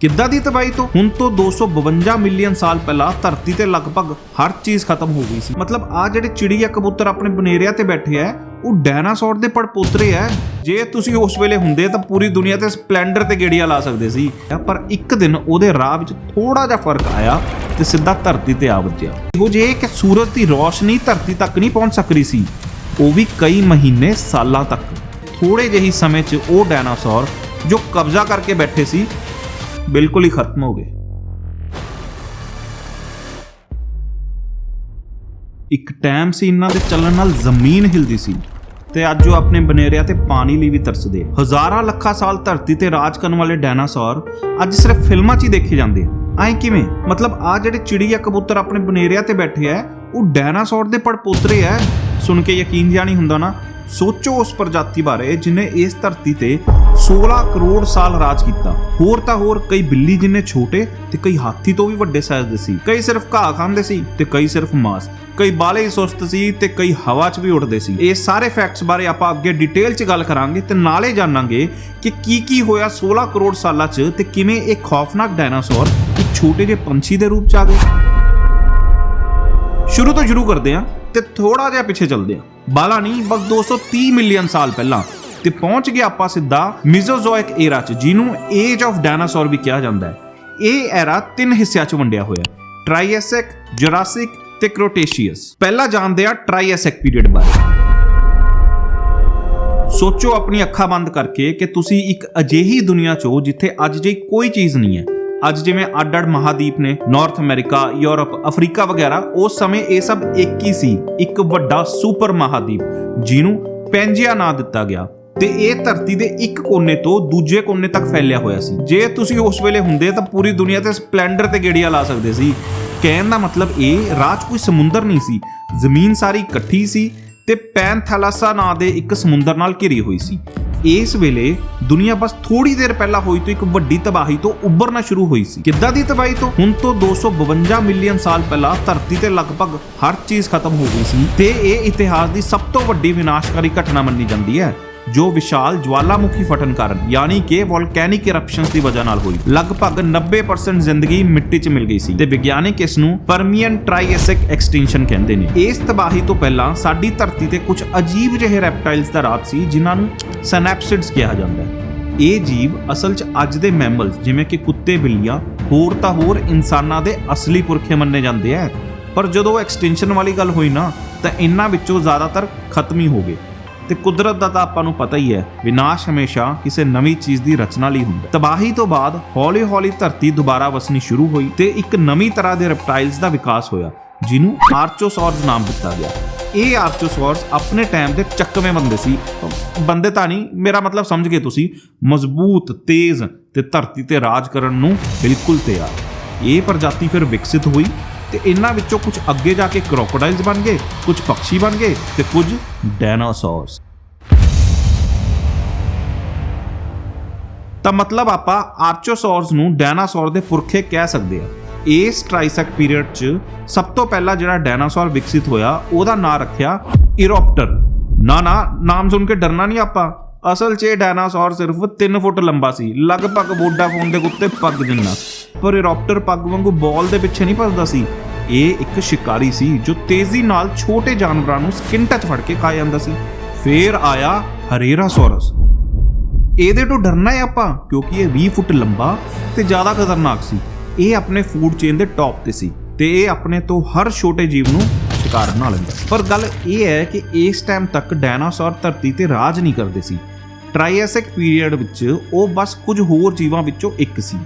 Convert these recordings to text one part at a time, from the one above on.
ਕਿੱਦਾਂ ਦੀ ਤਬਾਹੀ ਤੋਂ? ਹੁਣ ਤੋਂ 252 ਮਿਲੀਅਨ ਸਾਲ ਪਹਿਲਾਂ ਧਰਤੀ ਤੇ ਲਗਭਗ ਹਰ ਚੀਜ਼ ਖਤਮ ਹੋ ਗਈ ਸੀ। ਮਤਲਬ ਆ ਜਿਹੜੇ ਚਿੜੀਆ ਕਬੂਤਰ ਆਪਣੇ ਬਨੇਰਿਆਂ ਤੇ ਬੈਠੇ ਐ, ਉਹ ਡਾਇਨਾਸੌਰ ਦੇ ਪੜਪੋਤਰੇ ਐ। ਜੇ ਤੁਸੀਂ ਉਸ ਵੇਲੇ ਹੁੰਦੇ ਤਾਂ ਪੂਰੀ ਦੁਨੀਆ ਤੇ ਸਪਲੈਂਡਰ ਤੇ ਗੇੜੀਆਂ ਲਾ ਸਕਦੇ ਸੀ। ਪਰ ਇੱਕ ਦਿਨ ਉਹਦੇ ਰਾਹ ਵਿੱਚ ਥੋੜਾ ਜਿਹਾ ਫ਼ਰਕ ਆਇਆ ਤੇ ਸਿੱਧਾ ਧਰਤੀ ਤੇ ਆ ਵੱਜਿਆ। ਉਹ ਜੇ ਕਿ ਸੂਰਜ ਦੀ ਰੋਸ਼ਨੀ ਧਰਤੀ ਤੱਕ ਨਹੀਂ ਪਹੁੰਚ ਸਕਰੀ ਸੀ। ਉਹ ਵੀ ਕਈ ਮਹੀਨੇ, ਸਾਲਾਂ ਤੱਕ। ਥੋੜੇ ਜਿਹੀ ਸਮੇਂ 'ਚ ਉਹ ਡਾਇਨਾਸੌਰ ਜੋ ਕਬਜ਼ਾ ਕਰਕੇ ਬੈਠੇ ਸੀ ਬਿਲਕੁਲ ਹੀ ਖਤਮ ਹੋ ਗਏ। ਇੱਕ ਟਾਈਮ ਸੀ ਇਹਨਾਂ ਦੇ ਚੱਲਣ ਨਾਲ ਜ਼ਮੀਨ ਹਿਲਦੀ ਸੀ ਤੇ ਅੱਜ ਉਹ ਆਪਣੇ ਬਨੇਰਿਆਂ ਤੇ ਪਾਣੀ ਲਈ ਵੀ ਤਰਸਦੇ ਹਜ਼ਾਰਾਂ ਲੱਖਾਂ ਸਾਲ ਧਰਤੀ ਤੇ ਰਾਜ ਕਰਨ ਵਾਲੇ ਡਾਇਨਾਸੌਰ ਅੱਜ ਸਿਰਫ ਫਿਲਮਾਂ 'ਚ ਹੀ ਦੇਖੇ ਜਾਂਦੇ ਐਂ ਕਿਵੇਂ? ਮਤਲਬ ਆ ਜਿਹੜੇ ਚਿੜੀਆ ਕਬੂਤਰ ਆਪਣੇ ਬਨੇਰਿਆਂ ਤੇ ਬੈਠੇ ਆ, ਉਹ ਡਾਇਨਾਸੌਰ ਦੇ ਪੜਪੋਤਰੇ ਆ? ਸੁਣ ਕੇ ਯਕੀਨ ਜਿਹਾ ਨਹੀਂ ਹੁੰਦਾ ਨਾ? ਸੋਚੋ ਉਸ ਪ੍ਰਜਾਤੀ ਬਾਰੇ ਜਿਨੇ ਇਸ ਧਰਤੀ ਤੇ 16 ਕਰੋੜ ਸਾਲ ਰਾਜ ਕੀਤਾ। ਹੋਰ ਤਾਂ ਹੋਰ ਕਈ ਬਿੱਲੀ ਜਿੰਨੇ ਛੋਟੇ ਤੇ ਕਈ ਹਾਥੀ ਤੋਂ ਵੀ ਵੱਡੇ ਸਾਈਜ਼ ਦੇ ਸੀ। ਕਈ ਸਿਰਫ ਘਾਹ ਖਾਂਦੇ ਸੀ ਤੇ ਕਈ ਸਿਰਫ ਮਾंस ਕਈ ਬਾਲੇ ਹੀ ਸੁਸਤ ਸੀ ਤੇ ਕਈ ਹਵਾ 'ਚ ਵੀ ਉੱਡਦੇ ਸੀ। ਇਹ ਸਾਰੇ ਫੈਕਟਸ ਬਾਰੇ ਆਪਾਂ ਅੱਗੇ ਡਿਟੇਲ 'ਚ ਗੱਲ ਕਰਾਂਗੇ ਤੇ ਨਾਲੇ ਜਾਣਾਂਗੇ ਕਿ ਕੀ ਕੀ ਹੋਇਆ 16 ਕਰੋੜ ਸਾਲਾਂ 'ਚ ਤੇ ਕਿਵੇਂ ਇਹ ਖੌਫਨਾਕ ਡਾਇਨਾਸੌਰ ਇੱਕ ਛੋਟੇ ਜਿਹੇ ਪੰਛੀ ਦੇ ਰੂਪ 'ਚ ਆ ਗਏ ਸ਼ੁਰੂ ਤੋਂ ਸ਼ੁਰੂ ਕਰਦੇ ਹਾਂ ਤੇ ਥੋੜਾ ਜਿਹਾ ਪਿੱਛੇ ਚੱਲਦੇ ਹਾਂ ਬਾਲਾ ਨਹੀਂ, ਬਸ 230 ਮਿਲੀਅਨ ਸਾਲ ਪਹਿਲਾਂ। ਤੇ ਪਹੁੰਚ ਗਿਆ ਆਪਾਂ ਸਿੱਧਾ ਮੀਜ਼ੋਜ਼ੋਇਕ ਏਰਾ 'ਚ, ਜਿਹਨੂੰ ਏਜ ਆਫ ਡਾਇਨਾਸੌਰ ਵੀ ਕਿਹਾ ਜਾਂਦਾ ਹੈ। ਇਹ ਏਰਾ ਤਿੰਨ ਹਿੱਸਿਆਂ 'ਚ ਵੰਡਿਆ ਹੋਇਆ ਹੈ ਟ੍ਰਾਈਐਸਿਕ ਜੁਰਾਸਿਕ ਤੇ ਕ੍ਰੋਟੇਸ਼ੀਅਸ। ਪਹਿਲਾਂ ਜਾਣਦੇ ਆ ਟ੍ਰਾਈਐਸਿਕ ਪੀਰੀਅਡ ਬਾਰੇ। ਸੋਚੋ ਆਪਣੀ ਅੱਖਾਂ ਬੰਦ ਕਰਕੇ ਕਿ ਤੁਸੀਂ ਇੱਕ ਅਜਿਹੀ ਦੁਨੀਆ 'ਚ ਹੋ ਜਿੱਥੇ ਅੱਜ ਜਿਹੀ ਕੋਈ ਚੀਜ਼ ਨਹੀਂ ਹੈ। ਅੱਜ ਜਿਵੇਂ ਅੱਡ-ਅੱਡ ਮਹਾਦੀਪ ਨੇ ਨਾਰਥ ਅਮਰੀਕਾ ਯੂਰਪ ਅਫਰੀਕਾ ਵਗੈਰਾ, ਉਸ ਸਮੇਂ ਇਹ ਸਭ ਇੱਕ ਹੀ ਸੀ, ਇੱਕ ਵੱਡਾ ਸੁਪਰ ਮਹਾਦੀਪ, ਜਿਹਨੂੰ ਪੈਂਜੀਆ ਨਾਂ ਦਿੱਤਾ ਗਿਆ। ਤੇ ਇਹ ਧਰਤੀ ਦੇ ਇੱਕ ਕੋਨੇ ਤੋਂ ਦੂਜੇ ਕੋਨੇ ਤੱਕ ਫੈਲਿਆ ਹੋਇਆ ਸੀ। ਜੇ ਤੁਸੀਂ ਉਸ ਵੇਲੇ ਹੁੰਦੇ ਤਾਂ ਪੂਰੀ ਦੁਨੀਆ ਤੇ ਸਪਲੈਂਡਰ ਤੇ ਗੇੜੀਆਂ ਲਾ ਸਕਦੇ ਸੀ। ਕਹਿਣ ਦਾ ਮਤਲਬ ਇਹ ਰਾਜ ਕੋਈ ਸਮੁੰਦਰ ਨਹੀਂ ਸੀ। ਜ਼ਮੀਨ ਸਾਰੀ ਇਕੱਠੀ ਸੀ ਤੇ ਪੈਨਥੈਲਾਸਾ ਨਾਂ ਦੇ ਇੱਕ ਸਮੁੰਦਰ ਨਾਲ ਘਿਰੀ ਹੋਈ ਸੀ। ਇਸ ਵੇਲੇ ਦੁਨੀਆ ਬਸ ਥੋੜੀ ਦੇਰ ਪਹਿਲਾਂ ਹੋਈ ਤੋਂ ਇੱਕ ਵੱਡੀ ਤਬਾਹੀ ਤੋਂ ਉੱਭਰਨਾ ਸ਼ੁਰੂ ਹੋਈ ਸੀ। ਕਿੱਦਾਂ ਦੀ ਤਬਾਹੀ ਤੋਂ? ਹੁਣ ਤੋਂ 252 ਮਿਲੀਅਨ ਸਾਲ ਪਹਿਲਾਂ ਧਰਤੀ ਤੇ ਲਗਭਗ ਹਰ ਚੀਜ਼ ਖਤਮ ਹੋ ਗਈ ਸੀ ਤੇ ਇਹ ਇਤਿਹਾਸ ਦੀ ਸਭ ਤੋਂ ਵੱਡੀ ਵਿਨਾਸ਼ਕਾਰੀ ਘਟਨਾ ਮੰਨੀ ਜਾਂਦੀ ਹੈ। ਜੋ ਵਿਸ਼ਾਲ ਜਵਾਲਾਮੁਖੀ ਫਟਣ ਕਾਰਨ, ਯਾਨੀ ਕਿ ਵੋਲਕੈਨਿਕ ਇਰਪਸ਼ਨਸ ਦੀ ਵਜ੍ਹਾ ਨਾਲ ਹੋਈ। ਲਗਭਗ 90% ਜ਼ਿੰਦਗੀ ਮਿੱਟੀ 'ਚ ਮਿਲ ਗਈ ਸੀ ਤੇ ਵਿਗਿਆਨਿਕ ਇਸ ਨੂੰ ਪਰਮੀਅਨ ਟ੍ਰਾਈਐਸਿਕ ਐਕਸਟੈਂਸ਼ਨ ਕਹਿੰਦੇ ਨੇ। ਇਸ ਤਬਾਹੀ ਤੋਂ ਪਹਿਲਾਂ ਸਾਡੀ ਧਰਤੀ ਤੇ ਕੁਝ ਅਜੀਬ ਜਿਹੇ ਰੈਪਟਾਈਲਸ ਦਾ ਰਾਜ ਸੀ, ਜਿਨ੍ਹਾਂ ਨੂੰ ਸਨੈਪਸਿਡਸ ਕਿਹਾ ਜਾਂਦਾ ਹੈ। ਇਹ ਜੀਵ ਅਸਲ 'ਚ ਅੱਜ ਦੇ ਮੈਮਲਸ ਜਿਵੇਂ ਕਿ ਕੁੱਤੇ, ਬਿੱਲੀਆਂ, ਹੋਰ ਤਾਂ ਹੋਰ ਇਨਸਾਨਾਂ ਦੇ ਅਸਲੀ ਪੁਰਖੇ ਮੰਨੇ ਜਾਂਦੇ ਆ ਪਰ ਜਦੋਂ ਐਕਸਟੈਂਸ਼ਨ ਵਾਲੀ ਗੱਲ ਹੋਈ ਨਾ, ਤਾਂ ਇਹਨਾਂ ਵਿੱਚੋਂ ਜ਼ਿਆਦਾਤਰ ਖਤਮ ਹੀ ਹੋ ਗਏ। ਤੇ ਕੁਦਰਤ ਦਾ ਤਾਂ ਆਪਾਂ ਨੂੰ ਪਤਾ ਹੀ ਹੈ ਵਿਨਾਸ਼ ਹਮੇਸ਼ਾ ਕਿਸੇ ਨਵੀਂ ਚੀਜ਼ ਦੀ ਰਚਨਾ ਲਈ ਹੁੰਦਾ। ਹੈ। ਤਬਾਹੀ ਤੋਂ ਬਾਅਦ ਹੌਲੀ-ਹੌਲੀ ਧਰਤੀ ਦੁਬਾਰਾ ਵਸਣੀ ਸ਼ੁਰੂ ਹੋਈ ਤੇ ਇੱਕ ਨਵੀਂ ਤਰ੍ਹਾਂ ਦੇ ਰੈਪਟਾਈਲਸ ਦਾ ਵਿਕਾਸ ਹੋਇਆ, ਜਿਹਨੂੰ ਆਰਚੋਸੌਰਸ ਨਾਮ ਦਿੱਤਾ ਗਿਆ। ਇਹ ਆਰਚੋਸੌਰਸ ਆਪਣੇ ਟਾਈਮ ਦੇ ਚੱਕਵੇਂ ਬੰਦੇ ਸੀ। ਬੰਦੇ ਤਾਂ ਨਹੀਂ, ਮੇਰਾ ਮਤਲਬ ਸਮਝ ਗਏ ਤੁਸੀਂ, ਮਜ਼ਬੂਤ, ਤੇਜ਼ ਤੇ ਧਰਤੀ ਤੇ ਰਾਜ ਕਰਨ ਨੂੰ ਬਿਲਕੁਲ ਤਿਆਰ। ਇਹ ਪ੍ਰਜਾਤੀ ਫਿਰ ਵਿਕਸਿਤ ਹੋਈ ਤੇ ਇਹਨਾਂ ਵਿੱਚੋਂ ਕੁਝ ਅੱਗੇ ਜਾ ਕੇ ਕ੍ਰੋਕੋਡਾਈਲਸ ਬਣ ਗਏ ਕੁਝ ਪੰਛੀ ਬਣ ਗਏ ਤੇ ਕੁਝ ਡਾਇਨਾਸੌਰਸ ਤਾਂ ਮਤਲਬ ਆਪਾਂ ਆਰਚੋਸੌਰਸ ਨੂੰ ਡਾਇਨਾਸੌਰ ਦੇ ਪੁਰਖੇ ਕਹਿ ਸਕਦੇ ਆ ਇਸ ਟ੍ਰਾਈਸੈਕ ਪੀਰੀਅਡ 'ਚ ਸਭ ਤੋਂ ਪਹਿਲਾਂ ਜਿਹੜਾ ਡਾਇਨਾਸੌਰ ਵਿਕਸਿਤ ਹੋਇਆ ਉਹਦਾ ਨਾਂ ਰੱਖਿਆ ਇਰੋਪਟਰ ਨਾ ਨਾ ਨਾਮ ਸੁਣ ਕੇ ਡਰਨਾ ਨਹੀਂ ਆਪਾਂ। ਅਸਲ 'ਚ ਇਹ ਡਾਇਨਾਸੌਰ ਸਿਰਫ 3 ਫੁੱਟ ਲੰਬਾ ਸੀ ਲਗਭਗ ਵੋਡਾਫੋਨ ਦੇ ਕੁੱਤੇ ਪੱਗ ਜਿੰਨਾ ਪਰ ਇਰੋਪਟਰ ਪੱਗ ਵਾਂਗੂ ਬਾਲ ਦੇ ਪਿੱਛੇ ਨਹੀਂ ਭੱਜਦਾ ਸੀ। ਇਹ ਇੱਕ ਸ਼ਿਕਾਰੀ ਸੀ ਜੋ ਤੇਜ਼ੀ ਨਾਲ ਛੋਟੇ ਜਾਨਵਰਾਂ ਨੂੰ ਸਕਿੰਟਾਂ 'ਚ ਫੜ ਕੇ ਖਾ ਜਾਂਦਾ ਸੀ। ਫੇਰ ਆਇਆ ਹਰੇਰਾਸੌਰਸ। ਇਹਦੇ ਤੋਂ ਡਰਨਾ ਹੈ ਆਪਾਂ, ਕਿਉਂਕਿ ਇਹ 20 ਫੁੱਟ ਲੰਬਾ ਤੇ ਜ਼ਿਆਦਾ ਖਤਰਨਾਕ ਸੀ। ਇਹ ਆਪਣੇ ਫੂਡ ਚੇਨ ਦੇ ਟੌਪ ਤੇ ਸੀ ਤੇ ਇਹ ਆਪਣੇ ਤੋਂ ਹਰ ਛੋਟੇ ਜੀਵ ਨੂੰ ਸ਼ਿਕਾਰ ਬਣਾ ਲੈਂਦਾ ਪਰ ਗੱਲ ਇਹ ਹੈ ਕਿ ਇਸ ਟਾਈਮ ਤੱਕ ਡਾਇਨਾਸੌਰ ਧਰਤੀ ਤੇ ਰਾਜ ਨਹੀਂ ਕਰਦੇ ਸੀ। ਟ੍ਰਾਈਐਸਿਕ ਪੀਰੀਅਡ ਵਿੱਚ ਉਹ ਬਸ ਕੁਝ ਹੋਰ ਜੀਵਾਂ ਵਿੱਚੋਂ ਇੱਕ ਸੀ।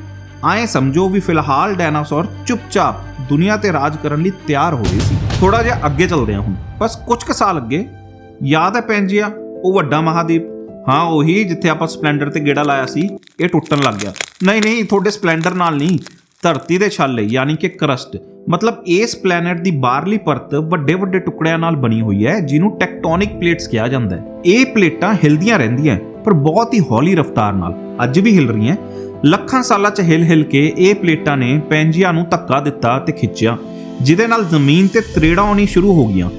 ਆਏ ਸਮਝੋ ਵੀ ਫਿਲਹਾਲ ਡਾਇਨਾਸੌਰ ਚੁੱਪਚਾਪ ਦੁਨੀਆ ਤੇ ਰਾਜ ਕਰਨ ਲਈ ਤਿਆਰ ਹੋ ਰਹੇ ਸੀ। ਥੋੜਾ ਜਿਹਾ ਅੱਗੇ ਚੱਲਦੇ ਹਾਂ ਹੁਣ। ਬਸ ਕੁਝ ਕੁ ਸਾਲ ਅੱਗੇ, ਯਾਦ ਹੈ ਪੈਂਜੀਆ ਉਹ ਵੱਡਾ ਮਹਾਦੀਪ? ਹਾਂ, ਉਹੀ ਜਿੱਥੇ ਆਪਾਂ ਸਪਲੈਂਡਰ ਤੇ ਗੇੜਾ ਲਾਇਆ ਸੀ, ਇਹ ਟੁੱਟਣ ਲੱਗ ਗਿਆ। ਨਹੀਂ ਨਹੀਂ, ਤੁਹਾਡੇ ਸਪਲੈਂਡਰ ਨਾਲ ਨਹੀਂ, ਧਰਤੀ ਦੇ ਛਾਲੇ ਯਾਨੀ ਕਿ ਕਰਸਟ। ਮਤਲਬ ਇਸ ਪਲੈਨਟ ਦੀ ਬਾਹਰਲੀ ਪਰਤ ਵੱਡੇ ਵੱਡੇ ਟੁਕੜਿਆਂ ਨਾਲ ਬਣੀ ਹੋਈ ਹੈ, ਜਿਹਨੂੰ ਟੈਕਟੋਨਿਕ ਪਲੇਟਸ ਕਿਹਾ ਜਾਂਦਾ ਹੈ। ਇਹ ਪਲੇਟਾਂ ਹਿਲਦੀਆਂ ਰਹਿੰਦੀਆਂ ਪਰ ਬਹੁਤ ਹੀ ਹੌਲੀ ਰਫ਼ਤਾਰ ਨਾਲ ਅੱਜ ਵੀ ਹਿਲ ਰਹੀਆਂ। ਲੱਖਾਂ ਸਾਲਾਂ 'ਚ ਹਿਲ-ਹਿਲ ਕੇ ਇਹ ਪਲੇਟਾਂ ਨੇ ਪੈਂਜੀਆ ਨੂੰ ਧੱਕਾ ਦਿੱਤਾ ਤੇ ਖਿੱਚਿਆ, ਜਿਹਦੇ ਨਾਲ ਜ਼ਮੀਨ ਤੇ ਤਰੇੜਾਂ ਆਉਣੀ ਸ਼ੁਰੂ ਹੋ ਗਈਆਂ।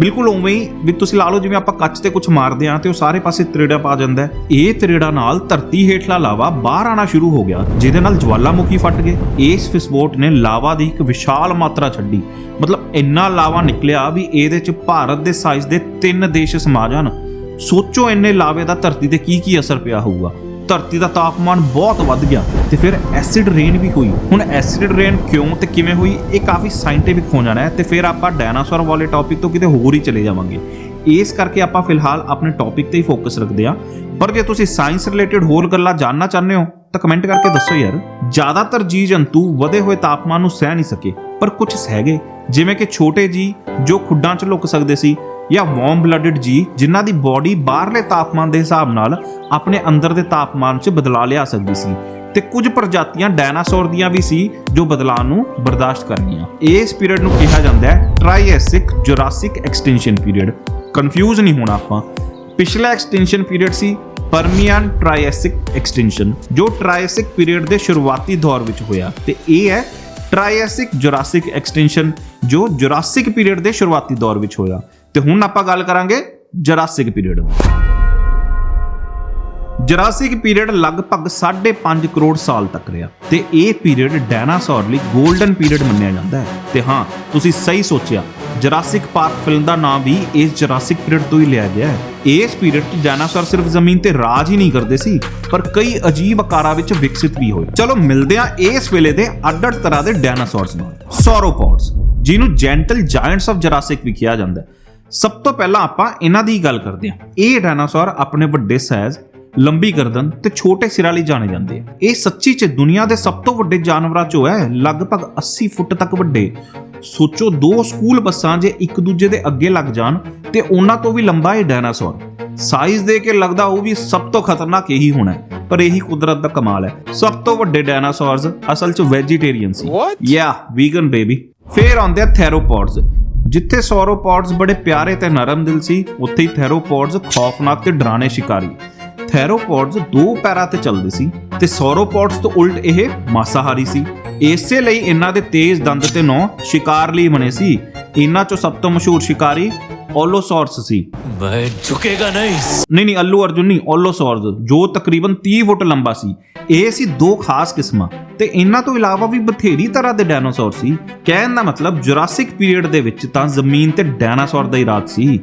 ਬਿਲਕੁਲ ਉਵੇਂ ਹੀ ਵੀ ਤੁਸੀਂ ਲਾ ਲਓ ਜਿਵੇਂ ਆਪਾਂ ਕੱਚ ਤੇ ਕੁਝ ਮਾਰਦੇ ਆ ਤੇ ਉਹ ਸਾਰੇ ਪਾਸੇ ਤਰੇੜਾ ਪਾ ਜਾਂਦਾ ਹੈ। ਇਹ ਤਰੇੜਾ ਨਾਲ ਧਰਤੀ ਹੇਠਲਾ ਲਾਵਾ ਬਾਹਰ ਆਣਾ ਸ਼ੁਰੂ ਹੋ ਗਿਆ, ਜਿਹਦੇ ਨਾਲ ਜਵਾਲਾਮੁਖੀ ਫਟ ਗਏ। ਇਸ ਵਿਸਫੋਟ ਨੇ ਲਾਵਾ ਦੀ ਇੱਕ ਵਿਸ਼ਾਲ ਮਾਤਰਾ ਛੱਡੀ। ਮਤਲਬ ਇੰਨਾ ਲਾਵਾ ਨਿਕਲਿਆ ਵੀ ਇਹਦੇ ਚ ਭਾਰਤ ਦੇ ਸਾਈਜ਼ ਦੇ ਤਿੰਨ ਦੇਸ਼ ਸਮਾ ਜਾਣ ਸੋਚੋ ਇੰਨੇ ਲਾਵੇ ਦਾ ਧਰਤੀ ਤੇ ਕੀ ਕੀ ਅਸਰ ਪਿਆ ਹੋਊਗਾ। ਧਰਤੀ ਦਾ ਤਾਪਮਾਨ ਬਹੁਤ ਵੱਧ ਗਿਆ ਤੇ ਫਿਰ ਐਸਿਡ ਰੇਨ ਵੀ ਹੋਈ। ਹੁਣ ਐਸਿਡ ਰੇਨ ਕਿਉਂ ਤੇ ਕਿਵੇਂ ਹੋਈ, ਇਹ ਕਾਫੀ ਸਾਇੰਟੀਫਿਕ ਹੋ ਜਾਣਾ ਹੈ ਤੇ ਫਿਰ ਆਪਾਂ ਡਾਇਨਾਸੌਰ ਵਾਲੇ ਟੌਪਿਕ ਤੋਂ ਕਿਤੇ ਹੋਰ ਹੀ ਚਲੇ ਜਾਵਾਂਗੇ। ਇਸ ਕਰਕੇ ਆਪਾਂ ਫਿਲਹਾਲ ਆਪਣੇ ਟੌਪਿਕ ਤੇ ਹੀ ਫੋਕਸ ਰੱਖਦੇ ਹਾਂ। ਪਰ ਜੇ ਤੁਸੀਂ ਸਾਇੰਸ ਰਿਲੇਟਡ ਹੋਰ ਗੱਲਾਂ ਜਾਨਣਾ ਚਾਹੁੰਦੇ ਹੋ, ਤਾਂ ਕਮੈਂਟ ਕਰਕੇ ਦੱਸੋ ਯਾਰ। ਜ਼ਿਆਦਾਤਰ ਜੀਵ ਜੰਤੂ ਵਧੇ ਹੋਏ ਤਾਪਮਾਨ ਨੂੰ ਸਹਿ ਨਹੀਂ ਸਕੇ, ਪਰ ਕੁਝ ਸਹਿ ਗਏ। ਜਿਵੇਂ ਕਿ ਛੋਟੇ ਜੀ ਜੋ ਖੁੱਡਾਂ 'ਚ ਲੁਕ ਸਕਦੇ ਸੀ ਜਾਂ ਵਾਰਮ ਬਲੱਡਡ ਜੀ, ਜਿਨ੍ਹਾਂ ਦੀ ਬਾਡੀ ਬਾਹਰਲੇ ਤਾਪਮਾਨ ਦੇ ਹਿਸਾਬ ਨਾਲ ਆਪਣੇ ਅੰਦਰ ਦੇ ਤਾਪਮਾਨ 'ਚ ਬਦਲਾਅ ਲਿਆ ਸਕਦੀ ਸੀ। ਤੇ ਕੁਝ ਪ੍ਰਜਾਤੀਆਂ ਡਾਇਨਾਸੌਰ ਦੀਆਂ ਵੀ ਸੀ, ਜੋ ਬਦਲਾਅ ਨੂੰ ਬਰਦਾਸ਼ਤ ਕਰਨੀਆਂ। ਇਸ ਪੀਰੀਅਡ ਨੂੰ ਕਿਹਾ ਜਾਂਦਾ ਹੈ Triassic Jurassic extinction period confuse ਨਹੀਂ ਹੋਣਾ ਆਪਾਂ। ਪਿਛਲਾ ਐਕਸਟੈਂਸ਼ਨ ਪੀਰੀਅਡ ਸੀ ਪਰਮੀਅਨ ਟ੍ਰਾਈਐਸਿਕ ਐਕਸਟੈਂਸ਼ਨ ਜੋ ਟ੍ਰਾਈਐਸਿਕ ਪੀਰੀਅਡ ਦੇ ਸ਼ੁਰੂਆਤੀ ਦੌਰ ਵਿੱਚ ਹੋਇਆ। ਤੇ ਇਹ ਹੈ ਟ੍ਰਾਈਐਸਿਕ ਜੁਰਾਸਿਕ ਐਕਸਟੈਂਸ਼ਨ ਜੋ ਜੁਰਾਸਿਕ ਪੀਰੀਅਡ ਦੇ ਸ਼ੁਰੂਆਤੀ ਦੌਰ ਵਿੱਚ ਹੋਇਆ। ਤੇ ਹੁਣ ਆਪਾਂ ਗੱਲ ਕਰਾਂਗੇ ਜਰਾਸਿਕ ਪੀਰੀਅਡ ਜੁਰਾਸਿਕ ਪੀਰੀਅਡ ਲਗਭਗ 5.5 ਕਰੋੜ ਸਾਲ ਤੱਕ ਰਿਹਾ ਤੇ ਇਹ ਪੀਰੀਅਡ ਡਾਇਨਾਸੌਰ ਲਈ 골ਡਨ ਪੀਰੀਅਡ ਮੰਨਿਆ ਜਾਂਦਾ ਹੈ। ਤੇ ਹਾਂ, ਤੁਸੀਂ ਸਹੀ ਸੋਚਿਆ, ਜੁਰਾਸਿਕ ਪਾਰਕ ਫਿਲਮ ਦਾ ਨਾਮ ਵੀ ਇਸ ਜੁਰਾਸਿਕ ਪੀਰੀਅਡ ਤੋਂ ਹੀ ਲਿਆ ਗਿਆ ਹੈ। ਇਸ ਪੀਰੀਅਡ 'ਚ ਡਾਇਨਾਸੌਰ ਸਿਰਫ ਜ਼ਮੀਨ ਤੇ ਰਾਜ ਹੀ ਨਹੀਂ ਕਰਦੇ ਸੀ, ਪਰ ਕਈ ਅਜੀਬ ਆਕਾਰਾਂ ਵਿੱਚ ਵਿਕਸਿਤ ਵੀ ਹੋਏ। ਚਲੋ, ਮਿਲਦੇ ਹਾਂ ਇਸ ਵੇਲੇ ਦੇ ਅੱਡ-ਅੱਡ ਤਰ੍ਹਾਂ ਦੇ ਡਾਇਨਾਸੌਰਸ ਨਾਲ। ਸੌਰੋਪੌਡਸ, ਜਿਹਨੂੰ ਜੈਂਟਲ ਜਾਇੰਟਸ ਆਫ ਜੁਰਾਸਿਕ ਵੀ ਕਿਹਾ ਜਾਂਦਾ ਹੈ। ਸਭ ਤੋਂ ਪਹਿਲਾਂ ਆਪਾਂ ਇਹਨਾਂ ਦੀ ਗੱਲ ਕਰਦੇ ਹਾਂ। ਇਹ ਡਾਇਨਾਸੌਰ ਆਪਣੇ ਵੱਡੇ ਸਾਈਜ਼ ਲੰਬੀ ਗਰਦਨ ਤੇ ਛੋਟੇ ਸਿਰਾਂ ਲਈ ਜਾਣੇ ਜਾਂਦੇ ਆ। ਇਹ ਸੱਚੀ 'ਚ ਦੁਨੀਆ ਦੇ ਸਭ ਤੋਂ ਵੱਡੇ ਜਾਨਵਰਾਂ 'ਚੋਂ ਹੈ। ਲਗਭਗ 80 ਫੁੱਟ ਤੱਕ ਵੱਡੇ। ਸੋਚੋ ਦੋ ਸਕੂਲ ਬੱਸਾਂ ਜੇ ਇੱਕ ਦੂਜੇ ਦੇ ਅੱਗੇ ਲੱਗ ਜਾਣ ਤੇ ਉਹਨਾਂ ਤੋਂ ਵੀ ਲੰਬਾ ਇਹ ਡਾਇਨਾਸੌਰ। ਸਾਈਜ਼ ਦੇ ਕੇ ਲੱਗਦਾ ਉਹ ਵੀ ਸਭ ਤੋਂ ਖਤਰਨਾਕ ਇਹੀ ਹੋਣਾ ਹੈ। ਪਰ ਇਹੀ ਕੁਦਰਤ ਦਾ ਕਮਾਲ ਹੈ। ਸਭ ਤੋਂ ਵੱਡੇ ਡਾਇਨਾਸੌਰਸ ਅਸਲ 'ਚ ਵੈਜੀਟੇਰੀਅਨ ਸੀ। ਯਾ ਵੀਗਨ ਬੇਬੀ ਫੇਰ ਆਉਂਦੇ ਆ ਥੈਰੋਪੌਡਸ ਜਿੱਥੇ ਸੌਰੋਪੋਡਸ ਬੜੇ ਪਿਆਰੇ ਤੇ ਨਰਮ ਦਿਲ ਸੀ, ਉੱਥੇ ਹੀ ਥੈਰੋਪੋਡਸ ਖੌਫਨਾਕ ਤੇ ਡਰਾਣੇ ਸ਼ਿਕਾਰੀ। ਥੈਰੋਪੋਡਸ ਦੋ ਪੈਰਾਂ ਤੇ ਚੱਲਦੇ ਸੀ ਤੇ ਸੌਰੋਪੋਡਸ ਤੋਂ ਉਲਟ ਇਹ ਮਾਸਾਹਾਰੀ ਸੀ। ਇਸੇ ਲਈ ਇਹਨਾਂ ਦੇ ਤੇਜ਼ ਦੰਦ ਤੇ ਨੌ ਸ਼ਿਕਾਰ ਲਈ ਬਣੇ ਸੀ। ਇਹਨਾਂ ਚੋਂ ਸਭ ਤੋਂ ਮਸ਼ਹੂਰ ਸ਼ਿਕਾਰੀ ਓਲੋਸੌਰਸ ਸੀ मैं झुकेगा नहीं ਨਹੀਂ ਨਹੀਂ ਅੱਲੂ ਅਰਜੁਨ ਨਹੀਂ ਓਲੋਸੌਰਸ ਜੋ ਤਕਰੀਬਨ 30 ਫੁੱਟ ਲੰਬਾ ਸੀ ਇਹ ਸੀ ਦੋ ਖਾਸ ਕਿਸਮਾਂ ਤੇ ਇਹਨਾਂ ਤੋਂ ਇਲਾਵਾ ਵੀ ਬਥੇਰੀ ਤਰ੍ਹਾਂ ਦੇ ਡਾਇਨਾਸੌਰ ਸੀ ਕਹਿਣ ਦਾ ਮਤਲਬ ਜੁਰਾਸਿਕ ਪੀਰੀਅਡ ਦੇ ਵਿੱਚ ਤਾਂ ਜ਼ਮੀਨ ਤੇ ਡਾਇਨਾਸੌਰ ਦਾ ਹੀ ਰਾਜ ਸੀ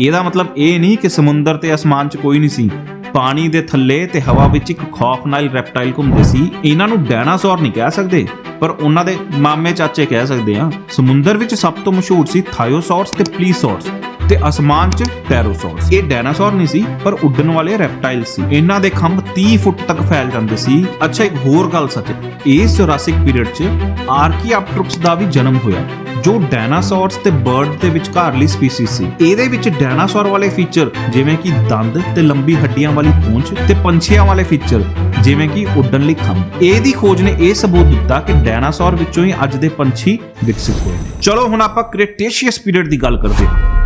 ਇਹਦਾ ਮਤਲਬ ਇਹ ਨਹੀਂ ਕਿ ਸਮੁੰਦਰ ਤੇ ਅਸਮਾਨ 'ਚ ਕੋਈ ਨਹੀਂ ਸੀ ਪਾਣੀ ਦੇ ਥੱਲੇ ਤੇ ਹਵਾ ਵਿੱਚ ਇੱਕ ਖੌਫਨਾਕ ਰੈਪਟਾਈਲ ਘੁੰਮਦੇ ਸੀ ਇਹਨਾਂ ਨੂੰ ਡਾਇਨਾਸੌਰ ਨਹੀਂ ਕਹਿ ਸਕਦੇ ਪਰ ਉਹਨਾਂ ਦੇ ਮਾਮੇ ਚਾਚੇ ਕਹਿ ਸਕਦੇ ਆ ਸਮੁੰਦਰ ਵਿੱਚ ਸਭ ਤੋਂ ਮਸ਼ਹੂਰ ਸੀ ਥਾਇਓਸੌਰਸ ਤੇ ਪਲੀਸੌਰਸ ਤੇ ਅਸਮਾਨ 'ਚ ਟੈਰੋਸੌਰਸ ਇਹ ਡਾਇਨਾਸੌਰ ਨਹੀਂ ਸੀ, ਪਰ ਉੱਡਣ ਵਾਲੇ ਰੈਪਟਾਈਲ ਸੀ। ਇਹਨਾਂ ਦੇ ਖੰਭ 30 ਫੁੱਟ ਤੱਕ ਫੈਲ ਜਾਂਦੇ ਸੀ। ਅੱਛਾ, ਇੱਕ ਹੋਰ ਗੱਲ ਸੱਚ। ਇਸ ਜੁਰਾਸਿਕ ਪੀਰੀਅਡ 'ਚ ਆਰਕੀਆਪਟਰੁਕਸ ਦਾ ਵੀ ਜਨਮ ਹੋਇਆ। ਜੋ ਡਾਇਨਾਸੌਰਸ ਤੇ ਬਰਡ ਦੇ ਵਿਚਕਾਰਲੀ ਸਪੀਸੀਜ਼ ਸੀ। ਇਹਦੇ ਵਿੱਚ ਡਾਇਨਾਸੌਰ ਵਾਲੇ ਫੀਚਰ ਜਿਵੇਂ ਕਿ ਦੰਦ ਤੇ ਲੰਬੀ ਹੱਡੀਆਂ ਵਾਲੀ ਪੂੰਛ ਤੇ ਪੰਛੀਆਂ ਵਾਲੇ ਫੀਚਰ ਜਿਵੇਂ ਕਿ ਉੱਡਣ ਲਈ ਖੰਭ। ਇਹਦੀ ਖੋਜ ਨੇ ਇਹ ਸਬੂਤ ਦਿੱਤਾ ਕਿ ਡਾਇਨਾਸੌਰ ਵਿੱਚੋਂ ਹੀ ਅੱਜ ਦੇ ਪੰਛੀ ਵਿਕਸਿਤ ਹੋਏ ਨੇ। ਚਲੋ, ਹੁਣ ਆਪਾਂ ਕ੍ਰੈਟੇਸ਼ੀਅਸ ਪੀਰੀਅਡ ਦੀ ਗੱਲ ਕਰਦੇ ਹਾਂ।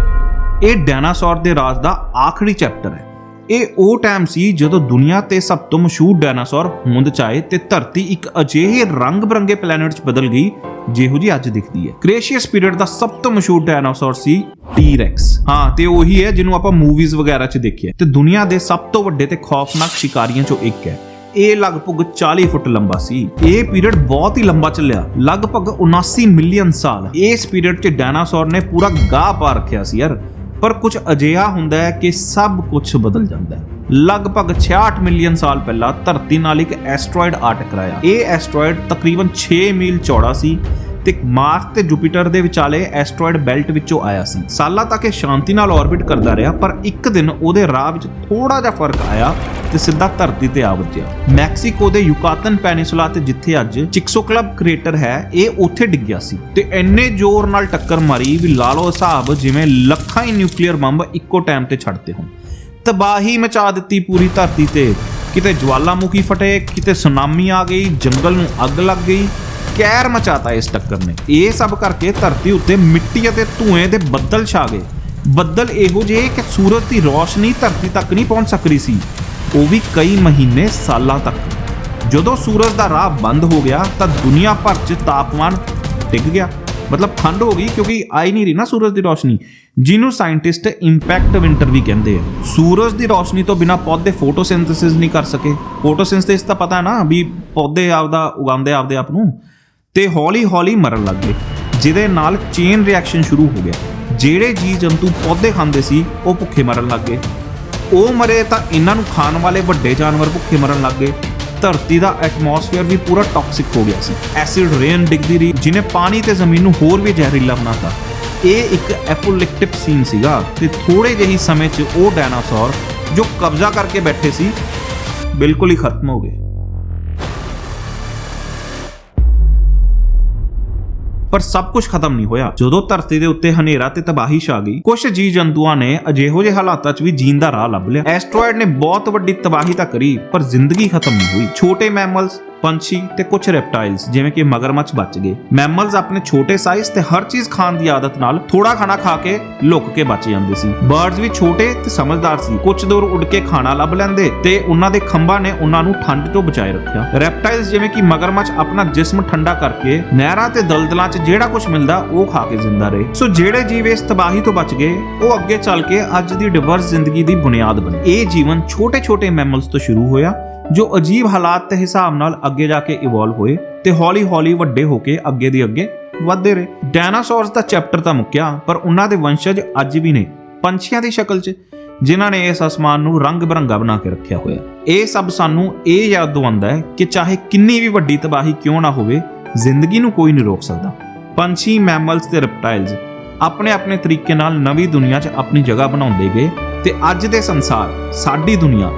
ਇਹ ਡਾਇਨਾਸੌਰ ਦੇ ਰਾਜ ਦਾ ਆਖਰੀ ਚੈਪਟਰ ਹੈ। ਇਹ ਉਹ ਟਾਈਮ ਸੀ ਜਦੋਂ ਦੁਨੀਆ ਤੇ ਸਭ ਤੋਂ ਮਸ਼ਹੂਰ ਡਾਇਨਾਸੌਰ ਹੋਂਦ ਚਾਏ ਤੇ ਧਰਤੀ ਇੱਕ ਅਜਿਹੇ ਰੰਗ-ਬਰੰਗੇ ਪਲੈਨਟ 'ਚ ਬਦਲ ਗਈ ਜਿਹੋ ਜੀ ਅੱਜ ਦਿਖਦੀ ਹੈ। ਕ੍ਰੇਸ਼ੀਅਸ ਪੀਰੀਅਡ ਦਾ ਸਭ ਤੋਂ ਮਸ਼ਹੂਰ ਡਾਇਨਾਸੌਰ ਸੀ ਟੀ-ਰੈਕਸ ਹਾਂ, ਤੇ ਉਹੀ ਹੈ ਜਿਹਨੂੰ ਆਪਾਂ ਮੂਵੀਜ਼ ਵਗੈਰਾ 'ਚ ਦੇਖਿਆ। ਤੇ ਦੁਨੀਆ ਦੇ ਸਭ ਤੋਂ ਵੱਡੇ ਤੇ ਖੌਫਨਾਕ ਸ਼ਿਕਾਰੀਆਂ 'ਚੋਂ ਇੱਕ ਹੈ। ਇਹ ਲਗਭਗ 40 ਫੁੱਟ ਲੰਬਾ ਸੀ। ਇਹ ਪੀਰੀਅਡ ਬਹੁਤ ਹੀ ਲੰਬਾ ਚੱਲਿਆ। ਲਗਭਗ 79 ਮਿਲੀਅਨ ਸਾਲ। ਇਸ ਪੀਰੀਅਡ 'ਚ ਡਾਇਨਾਸੌਰ ਨੇ ਪੂਰਾ ਗਾਹ ਪਾ ਰੱਖਿਆ ਸੀ ਯਾਰ। ਪਰ ਕੁਝ ਅਜਿਹਾ ਹੁੰਦਾ ਹੈ ਕਿ ਸਭ ਕੁਝ ਬਦਲ ਜਾਂਦਾ ਹੈ। ਲਗਭਗ 66 ਮਿਲੀਅਨ ਸਾਲ ਪਹਿਲਾਂ ਧਰਤੀ ਨਾਲ ਇੱਕ ਐਸਟਰੋਇਡ ਆ ਟਕਰਾਇਆ। ਇਹ ਐਸਟਰੋਇਡ ਤਕਰੀਬਨ 6 ਮੀਲ ਚੌੜਾ ਸੀ ਤੇ ਮਾਰਸ ਤੇ ਜੁਪੀਟਰ ਦੇ ਵਿਚਾਲੇ ਐਸਟਰੋਇਡ ਬੈਲਟ ਵਿੱਚੋਂ ਆਇਆ ਸੀ। ਸਾਲਾਂ ਤੱਕ ਇਹ ਸ਼ਾਂਤੀ ਨਾਲ ਔਰਬਿਟ ਕਰਦਾ ਰਿਹਾ, ਪਰ ਇੱਕ ਦਿਨ ਉਹਦੇ ਰਾਹ ਵਿੱਚ ਥੋੜਾ ਜਿਹਾ ਫ਼ਰਕ ਆਇਆ ਤੇ ਸਿੱਧਾ ਧਰਤੀ ਤੇ ਆ ਵੱਜਿਆ। ਮੈਕਸੀਕੋ ਦੇ ਯੂਕਾਤਨ ਪੈਨਿਸੂਲਾ ਤੇ ਜਿੱਥੇ ਅੱਜ ਚਿਕਸੋ ਕਲੱਬ ਕ੍ਰੇਟਰ ਹੈ, ਇਹ ਉੱਥੇ ਡਿੱਗਿਆ ਸੀ। ਤੇ ਇੰਨੇ ਜ਼ੋਰ ਨਾਲ ਟੱਕਰ ਮਾਰੀ ਵੀ ਲਾ ਲਓ ਹਿਸਾਬ ਜਿਵੇਂ ਲੱਖਾਂ ਹੀ ਨਿਊਕਲੀਅਰ ਬੰਬ ਇੱਕੋ ਟਾਈਮ ਤੇ ਛੱਡਦੇ ਹੋਣ। ਤਬਾਹੀ ਮਚਾ ਦਿੱਤੀ ਪੂਰੀ ਧਰਤੀ ਤੇ। ਕਿਤੇ ਜਵਾਲਾਮੁਖੀ ਫਟੇ, ਕਿਤੇ ਸੁਨਾਮੀ ਆ ਗਈ, ਜੰਗਲ ਨੂੰ ਅੱਗ ਲੱਗ ਗਈ। ਕਹਿਰ ਮਚਾਤਾ ਇਸ ਟੱਕਰ ਨੇ। ਇਹ ਸਭ ਕਰਕੇ ਧਰਤੀ ਉੱਤੇ ਮਿੱਟੀ ਅਤੇ ਧੂਏ ਦੇ ਬੱਦਲ ਛਾ ਗਏ। ਬੱਦਲ ਇਹੋ ਜਿਹੇ ਕਿ ਸੂਰਜ ਦੀ ਰੋਸ਼ਨੀ ਧਰਤੀ ਤੱਕ ਨਹੀਂ ਪਹੁੰਚ ਸਕਰੀ ਸੀ। ਉਹ ਵੀ ਕਈ ਮਹੀਨੇ, ਸਾਲਾਂ ਤੱਕ। ਜਦੋਂ ਸੂਰਜ ਦਾ ਰਾਹ ਬੰਦ ਹੋ ਗਿਆ, ਤਾਂ ਦੁਨੀਆ ਭਰ 'ਚ ਤਾਪਮਾਨ ਡਿੱਗ ਗਿਆ। ਮਤਲਬ ਠੰਡ ਹੋ ਗਈ, ਕਿਉਂਕਿ ਆਈ ਨਹੀਂ ਰਹੀ ਨਾ ਸੂਰਜ ਦੀ ਰੋਸ਼ਨੀ, ਜਿਹਨੂੰ ਸਾਇੰਟਿਸਟ ਇੰਪੈਕਟ ਵਿੰਟਰ ਵੀ ਕਹਿੰਦੇ ਆ। ਸੂਰਜ ਦੀ ਰੋਸ਼ਨੀ ਤੋਂ ਬਿਨਾ ਪੌਦੇ ਫੋਟੋਸਿੰਥੇਸਿਸ ਨਹੀਂ ਕਰ ਸਕੇ। ਫੋਟੋਸਿੰਥੇਸਿਸ ਤਾਂ ਪਤਾ ਹੈ ਨਾ ਵੀ ਪੌਦੇ ਆਪਦਾ ਉਗਾਉਂਦੇ ਆਪਦੇ ਆਪ ਨੂੰ। ਤੇ ਹੌਲੀ-ਹੌਲੀ ਮਰਨ ਲੱਗ ਗਏ, ਜਿਹਦੇ ਨਾਲ ਚੇਨ ਰਿਐਕਸ਼ਨ ਸ਼ੁਰੂ ਹੋ ਗਿਆ। ਜਿਹੜੇ ਜੀ ਜੰਤੂ ਪੌਦੇ ਖਾਂਦੇ ਸੀ, ਉਹ ਭੁੱਖੇ ਮਰਨ ਲੱਗ ਗਏ। ਉਹ ਮਰੇ ਤਾਂ ਇਹਨਾਂ ਨੂੰ ਖਾਣ ਵਾਲੇ ਵੱਡੇ ਜਾਨਵਰ ਭੁੱਖੇ ਮਰਨ ਲੱਗ ਗਏ। ਧਰਤੀ ਦਾ ਐਟਮੋਸਫੇਅਰ ਵੀ ਪੂਰਾ ਟੌਕਸਿਕ ਹੋ ਗਿਆ ਸੀ। ਐਸਿਡ ਰੇਨ ਡਿੱਗਦੀ ਰਹੀ, ਜਿਹਨੇ ਪਾਣੀ ਤੇ ਜ਼ਮੀਨ ਨੂੰ ਹੋਰ ਵੀ ਜ਼ਹਿਰੀਲਾ ਬਣਾਤਾ। ਇਹ ਇੱਕ ਐਪੋਲਿਕਟਿਕ ਸੀਨ ਸੀਗਾ ਤੇ ਥੋੜੇ ਜਿਹੀ ਸਮੇਂ 'ਚ ਉਹ ਡਾਇਨਾਸੌਰ ਜੋ ਕਬਜ਼ਾ ਕਰਕੇ ਬੈਠੇ ਸੀ, ਬਿਲਕੁਲ ਹੀ ਖਤਮ ਹੋ ਗਏ। ਪਰ ਸਭ ਕੁਝ ਖਤਮ ਨਹੀਂ ਹੋਇਆ। ਜਦੋਂ ਧਰਤੀ ਦੇ ਉੱਤੇ ਹਨੇਰਾ ਤੇ ਤਬਾਹੀ ਛਾ ਗਈ ਕੁਝ ਜੀ ਜੰਤੂਆਂ ਨੇ ਅਜਿਹੋ ਜਿਹੇ ਹਾਲਾਤਾਂ 'ਚ ਵੀ ਜੀਣ ਦਾ ਰਾਹ ਲੱਭ ਲਿਆ। ਐਸਟਰੋਇਡ ਨੇ ਬਹੁਤ ਵੱਡੀ ਤਬਾਹੀ ਤਾਂ ਕਰੀ, ਪਰ ਜ਼ਿੰਦਗੀ ਖਤਮ ਨਹੀਂ ਹੋਈ। ਛੋਟੇ ਮੈਮਲਸ ਪੰਛੀ ਤੇ ਕੁਝ ਰੈਪਟਾਈਲਸ ਜਿਵੇਂ ਕਿ ਮਗਰਮੱਛ ਬਚ ਗਏ। ਮੈਮਲਸ ਆਪਣੇ ਛੋਟੇ ਸਾਈਜ਼ ਤੇ ਹਰ ਚੀਜ਼ ਖਾਣ ਦੀ ਆਦਤ ਨਾਲ ਥੋੜਾ ਖਾਣਾ ਖਾ ਕੇ ਲੁੱਕ ਕੇ ਬਚ ਜਾਂਦੇ ਸੀ। ਬਰਡਸ ਵੀ ਛੋਟੇ ਤੇ ਸਮਝਦਾਰ ਸੀ। ਕੁਝ ਦੂਰ ਉੱਡ ਕੇ ਖਾਣਾ ਲੱਭ ਲੈਂਦੇ ਤੇ ਉਹਨਾਂ ਦੇ ਖੰਭਾਂ ਨੇ ਉਹਨਾਂ ਨੂੰ ਠੰਡ ਤੋਂ ਬਚਾਏ ਰੱਖਿਆ। ਰੈਪਟਾਈਲਸ ਜਿਵੇਂ ਕਿ ਮਗਰਮੱਛ ਆਪਣਾ ਜਿਸਮ ਠੰਡਾ ਕਰਕੇ ਨਹਿਰਾਂ ਤੇ ਦਲਦਲਾਂ 'ਚ ਜਿਹੜਾ ਕੁਝ ਮਿਲਦਾ ਉਹ ਖਾ ਕੇ ਜ਼ਿੰਦਾ ਰਹੇ। ਸੋ ਜਿਹੜੇ ਜੀਵ ਇਸ ਤਬਾਹੀ ਤੋਂ ਬਚ ਗਏ, ਉਹ ਅੱਗੇ ਚੱਲ ਕੇ ਅੱਜ ਦੀ ਡਿਵਰਸ ਜ਼ਿੰਦਗੀ ਦੀ ਬੁਨਿਆਦ ਬਣੇ। ਇਹ ਜੀਵਨ ਛੋਟੇ-ਛੋਟੇ ਮੈਮਲਸ ਤੋਂ ਸ਼ੁਰੂ ਹੋਇਆ। ਜੋ ਅਜੀਬ ਹਾਲਾਤ ਦੇ ਹਿਸਾਬ ਨਾਲ ਅੱਗੇ ਜਾ ਕੇ ਇਵੋਲਵ ਹੋਏ ਤੇ ਹੌਲੀ-ਹੌਲੀ ਵੱਡੇ ਹੋ ਕੇ ਅੱਗੇ ਦੀ ਅੱਗੇ ਵਧਦੇ ਰਹੇ। ਡਾਇਨਾਸੌਰਸ ਦਾ ਚੈਪਟਰ ਤਾਂ ਮੁੱਕਿਆ, ਪਰ ਉਹਨਾਂ ਦੇ ਵੰਸ਼ਜ ਅੱਜ ਵੀ ਨੇ ਪੰਛੀਆਂ ਦੀ ਸ਼ਕਲ 'ਚ, ਜਿਨ੍ਹਾਂ ਨੇ ਇਸ ਅਸਮਾਨ ਨੂੰ ਰੰਗ ਬਰੰਗਾ ਬਣਾ ਕੇ ਰੱਖਿਆ ਹੋਇਆ। ਇਹ ਸਭ ਸਾਨੂੰ ਇਹ ਯਾਦ ਦਿਵਾਉਂਦਾ ਹੈ ਕਿ ਚਾਹੇ ਕਿੰਨੀ ਵੀ ਵੱਡੀ ਤਬਾਹੀ ਕਿਉਂ ਨਾ ਹੋਵੇ, ਜ਼ਿੰਦਗੀ ਨੂੰ ਕੋਈ ਨਹੀਂ ਰੋਕ ਸਕਦਾ। ਪੰਛੀ ਮੈਮਲਸ ਤੇ ਰੈਪਟਾਈਲਸ ਆਪਣੇ ਆਪਣੇ ਤਰੀਕੇ ਨਾਲ ਨਵੀਂ ਦੁਨੀਆ 'ਚ ਆਪਣੀ ਜਗ੍ਹਾ ਬਣਾਉਂਦੇ ਗਏ ਤੇ ਅੱਜ ਦੇ ਸੰਸਾਰ, ਸਾਡੀ ਦੁਨੀਆ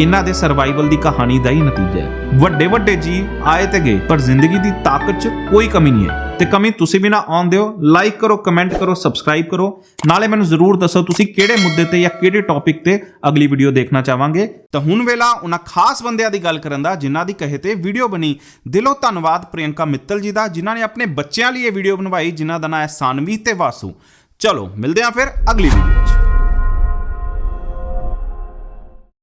ਇਹਨਾਂ ਦੇ ਸਰਵਾਈਵਲ ਦੀ ਕਹਾਣੀ ਦਾ ਹੀ ਨਤੀਜਾ ਹੈ। ਵੱਡੇ ਵੱਡੇ ਜੀ ਆਏ ਤੇ ਗਏ, ਪਰ ਜ਼ਿੰਦਗੀ ਦੀ ਤਾਕਤ 'ਚ ਕੋਈ ਕਮੀ ਨਹੀਂ ਹੈ। ਤੇ ਕਮੀ ਤੁਸੀਂ ਵੀ ਨਾ ਆਉਣ ਦਿਓ ਲਾਈਕ ਕਰੋ ਕਮੈਂਟ ਕਰੋ ਸਬਸਕ੍ਰਾਈਬ ਕਰੋ। ਨਾਲੇ ਮੈਨੂੰ ਜ਼ਰੂਰ ਦੱਸੋ ਤੁਸੀਂ ਕਿਹੜੇ ਮੁੱਦੇ ਤੇ ਜਾਂ ਕਿਹੜੇ ਟੌਪਿਕ ਤੇ ਅਗਲੀ ਵੀਡੀਓ ਦੇਖਣਾ ਚਾਹਵਾਂਗੇ ਤਾਂ ਹੁਣ ਵੇਲਾ ਉਹਨਾਂ ਖਾਸ ਬੰਦਿਆਂ ਦੀ ਗੱਲ ਕਰਨ ਦਾ, ਜਿਨ੍ਹਾਂ ਦੀ ਕਹੇ ਤੇ ਵੀਡੀਓ ਬਣੀ। ਦਿਲੋਂ ਧੰਨਵਾਦ ਪ੍ਰਿਯੰਕਾ ਮਿੱਤਲ ਜੀ ਦਾ, ਜਿਨ੍ਹਾਂ ਨੇ ਆਪਣੇ ਬੱਚਿਆਂ ਲਈ ਇਹ ਵੀਡੀਓ ਬਣਵਾਈ, ਜਿਨ੍ਹਾਂ ਦਾ ਨਾਮ ਹੈ ਸਾਨਵੀ ਤੇ ਵਾਸੂ। ਚਲੋ, ਮਿਲਦੇ ਹਾਂ ਫਿਰ ਅਗਲੀ ਵੀਡੀਓ 'ਚ।